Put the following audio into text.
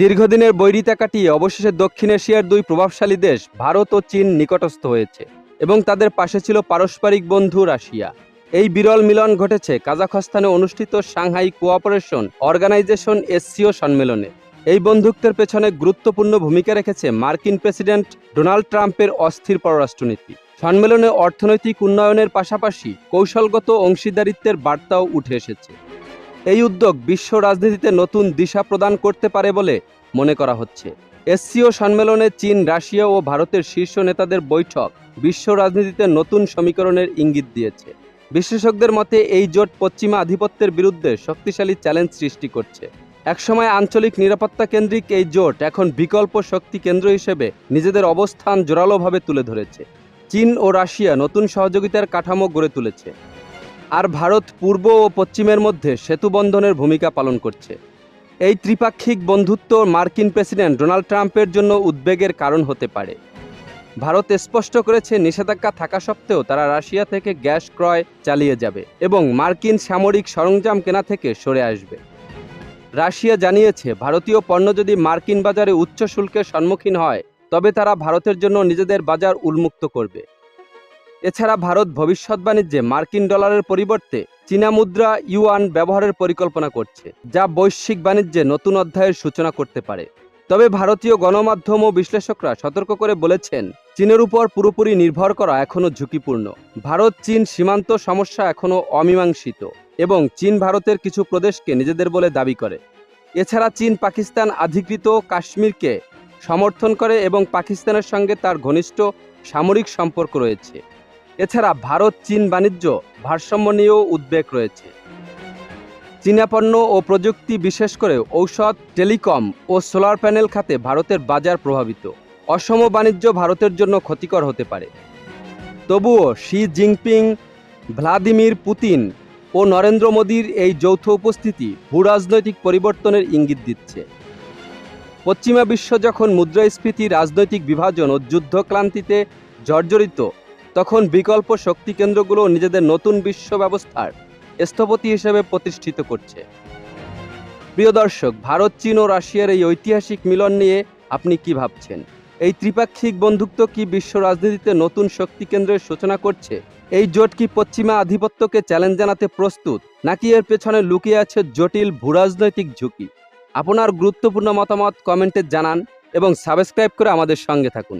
দীর্ঘদিনের বৈরিতা কাটিয়ে অবশেষে দক্ষিণ এশিয়ার দুই প্রভাবশালী দেশ, ভারত ও চীন নিকটস্থ হয়েছে এবং তাদের পাশে ছিল পারস্পরিক বন্ধু রাশিয়া। এই বিরল মিলন ঘটেছে কাজাখস্তানে অনুষ্ঠিত সাংহাই কোঅপারেশন অর্গানাইজেশন এসসিও সম্মেলনে। এই বন্ধুত্বের পেছনে গুরুত্বপূর্ণ ভূমিকা রেখেছে মার্কিন প্রেসিডেন্ট ডোনাল্ড ট্রাম্পের অস্থির পররাষ্ট্রনীতি। সম্মেলনে অর্থনৈতিক উন্নয়নের পাশাপাশি কৌশলগত অংশীদারিত্বের বার্তাও উঠে এসেছে। এই উদ্যোগ বিশ্ব রাজনীতিতে নতুন দিশা প্রদান করতে পারে বলে মনে করা হচ্ছে। এসসিও সম্মেলনে চীন, রাশিয়া ও ভারতের শীর্ষ নেতাদের বৈঠক বিশ্ব রাজনীতিতে নতুন সমীকরণের ইঙ্গিত দিয়েছে। বিশেষজ্ঞদের মতে, এই জোট পশ্চিমা আধিপত্যের বিরুদ্ধে শক্তিশালী চ্যালেঞ্জ সৃষ্টি করছে। একসময় আঞ্চলিক নিরাপত্তা কেন্দ্রিক এই জোট এখন বিকল্প শক্তি কেন্দ্র হিসেবে নিজেদের অবস্থান জোরালোভাবে তুলে ধরেছে। চীন ও রাশিয়া নতুন সহযোগিতার কাঠামো গড়ে তুলেছে। আর ভারত পূর্ব ও পশ্চিমের মধ্যে সেতুবন্ধনের ভূমিকা পালন করছে। এই ত্রিপাক্ষিক বন্ধুত্ব মার্কিন প্রেসিডেন্ট ডোনাল্ড ট্রাম্পের জন্য উদ্বেগের কারণ হতে পারে। ভারত স্পষ্ট করেছে, নিষেধাজ্ঞা থাকা সত্ত্বেও তারা রাশিয়া থেকে গ্যাস ক্রয় চালিয়ে যাবে এবং মার্কিন সামরিক সরঞ্জাম কেনা থেকে সরে আসবে। রাশিয়া জানিয়েছে, ভারতীয় পণ্য যদি মার্কিন বাজারে উচ্চ শুল্কের সম্মুখীন হয়, তবে তারা ভারতের জন্য নিজেদের বাজার উন্মুক্ত করবে। এছাড়া ভারত ভবিষ্যৎ বাণিজ্যে মার্কিন ডলারের পরিবর্তে চীনা মুদ্রা, ইউয়ান ব্যবহারের পরিকল্পনা করছে, যা বৈশ্বিক বাণিজ্যে নতুন অধ্যায়ের সূচনা করতে পারে। তবে ভারতীয় গণমাধ্যম ও বিশ্লেষকরা সতর্ক করে বলেছেন, চীনের উপর পুরোপুরি নির্ভর করা এখনও ঝুঁকিপূর্ণ। ভারত, চীন সীমান্ত সমস্যা এখনও অমীমাংসিত এবং চীন ভারতের কিছু প্রদেশকে নিজেদের বলে দাবি করে। এছাড়া চীন, পাকিস্তান অধিকৃত কাশ্মীরকে সমর্থন করে এবং পাকিস্তানের সঙ্গে তার ঘনিষ্ঠ সামরিক সম্পর্ক রয়েছে। এছাড়া ভারত, চীন বাণিজ্য ভারসাম্য নিয়েও উদ্বেগ রয়েছে। চীনা পণ্য ও প্রযুক্তি বিশেষ করে ঔষধ, টেলিকম ও সোলার প্যানেল খাতে ভারতের বাজার প্রভাবিত। অসম বাণিজ্য ভারতের জন্য ক্ষতিকর হতে পারে। তবুও শি জিনপিং, ভ্লাদিমির পুতিন ও নরেন্দ্র মোদীর এই যৌথ উপস্থিতি ভূরাজনৈতিক পরিবর্তনের ইঙ্গিত দিচ্ছে। পশ্চিমা বিশ্ব যখন মুদ্রাস্ফীতি, রাজনৈতিক বিভাজন ও যুদ্ধক্লান্তিতে জর্জরিত তখন বিকল্প শক্তি কেন্দ্রগুলো নিজেদের নতুন বিশ্ব ব্যবস্থার স্থপতি হিসেবে প্রতিষ্ঠিত করছে। প্রিয় দর্শক, ভারত, চীন ও রাশিয়ার এই ঐতিহাসিক মিলন নিয়ে আপনি কি ভাবছেন? এই ত্রিপাক্ষিক বন্ধুত্ব কি বিশ্ব রাজনীতিতে নতুন শক্তি কেন্দ্রের সূচনা করছে? এই জোট কি পশ্চিমা আধিপত্যকে চ্যালেঞ্জ জানাতে প্রস্তুত, নাকি এর পেছনে লুকিয়ে আছে জটিল ভূরাজনৈতিক ঝুঁকি? আপনার গুরুত্বপূর্ণ মতামত কমেন্টে জানান এবং সাবস্ক্রাইব করে আমাদের সঙ্গে থাকুন।